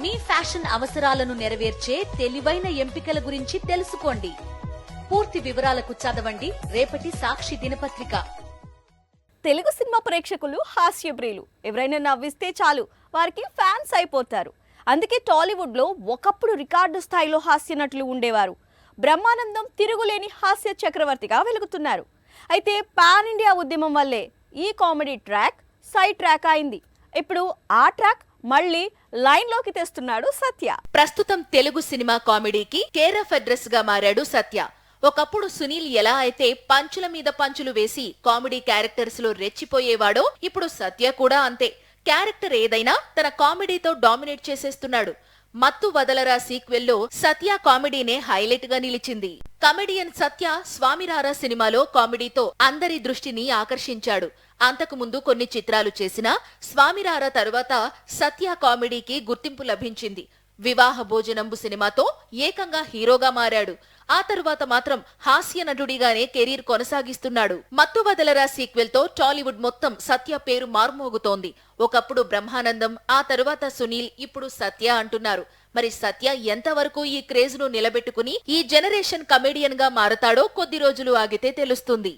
మీ fashion అవసరాలను నెరవేర్చే తెలివైన ఎంపికల గురించి తెలుసుకోండి. పూర్తి వివరాలకు చదవండి. రేపటి సాక్షి దినపత్రిక. తెలుగు సినిమా ప్రేక్షకులు హాస్యప్రియులు. ఎవరైనా నవ్విస్తే చాలు. వారికి ఫ్యాన్స్ అయిపోతారు. అందుకే టాలీవుడ్లో ఒకప్పుడు రికార్డు స్థాయిలో హాస్య నటులు ఉండేవారు. బ్రహ్మానందం తిరుగులేని హాస్య చక్రవర్తిగా వెలుగుతున్నారు. అయితే పాన్ ఇండియా ఉద్యమం వల్లే ఈ కామెడీ ట్రాక్ సై ట్రాక్ అయింది. ఇప్పుడు ఆ ట్రాక్ మళ్ళీ లైన్లోకి తెస్తున్నాడు సత్య. ప్రస్తుతం తెలుగు సినిమా కామెడీకి కేర్ ఆఫ్ అడ్రస్గా మారాడు సత్య. ఒకప్పుడు సునీల్ ఎలా అయితే పంచుల మీద పంచులు వేసి కామెడీ క్యారెక్టర్స్లో రెచ్చిపోయేవాడో ఇప్పుడు సత్య కూడా అంతే. క్యారెక్టర్ ఏదైనా తన కామెడీతో డామినేట్ చేసేస్తున్నాడు. మత్తు వదలరా సీక్వెల్లో సత్య కామెడీనే హైలైట్గా నిలిచింది. కమెడియన్ సత్య స్వామిరారా సినిమాలో కామెడీతో అందరి దృష్టిని ఆకర్షించాడు. అంతకు ముందు కొన్ని చిత్రాలు చేసినా స్వామిరారా తరువాత సత్య కామెడీకి గుర్తింపు లభించింది. వివాహ భోజనంబు సినిమాతో ఏకంగా హీరోగా మారాడు. ఆ తరువాత మాత్రం హాస్య నటుడిగానే కెరీర్ కొనసాగిస్తున్నాడు. మత్తు వదలరా సీక్వెల్తో టాలీవుడ్ మొత్తం సత్య పేరు మార్మోగుతోంది. ఒకప్పుడు బ్రహ్మానందం ఆ తరువాత సునీల్ ఇప్పుడు సత్య అంటున్నారు. మరి సత్య ఎంతవరకు ఈ క్రేజ్ను నిలబెట్టుకుని ఈ జనరేషన్ కమెడియన్గా మారతాడో కొద్ది రోజులు ఆగితే తెలుస్తుంది.